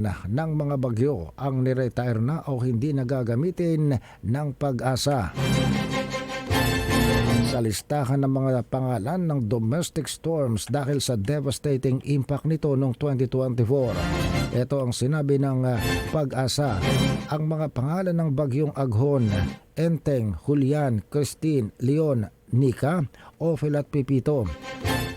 na ng mga bagyo ang niretire na o hindi nagagamitin ng pag-asa. Sa listahan ng mga pangalan ng domestic storms dahil sa devastating impact nito noong 2024. Ito ang sinabi ng ah, pag-asa. Ang mga pangalan ng bagyong Aghon, Enteng, Julian, Christine, Leon, Nika, Ophel at Pipito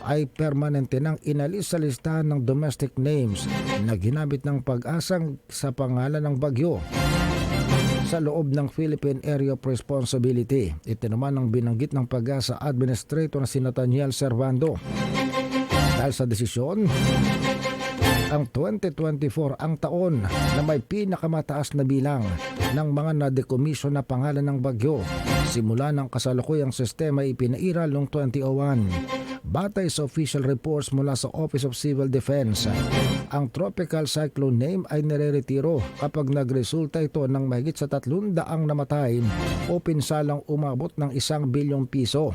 ay permanente nang inalis sa listahan ng domestic names na ginamit ng pag-asang sa pangalan ng bagyo sa loob ng Philippine Area of Responsibility. Ito naman ang binanggit ng pag-asa Administrator na si Nathaniel Servando. Dahil sa desisyon, ang 2024 ang taon na may pinakamataas na bilang ng mga na-decommission na pangalan ng bagyo simula ng kasalukuyang sistema ipinairal noong 2001. Batay sa official reports mula sa Office of Civil Defense, ang tropical cyclone name ay nire-retiro kapag nagresulta ito ng mahigit sa 300 namatay o pinsalang umabot ng isang bilyong piso.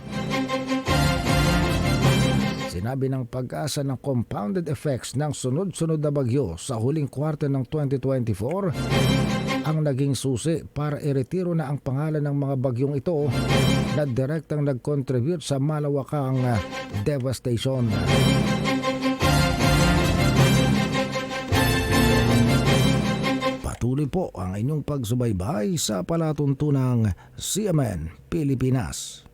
Sinabi ng pag-asa ng compounded effects ng sunod-sunod na bagyo sa huling kwarto ng 2024 ang naging susi para iretiro na ang pangalan ng mga bagyong ito na direktang nag-contribute sa malawakang ah, devastation. Patuloy po ang inyong pagsubaybay sa palatuntunang CMN Pilipinas.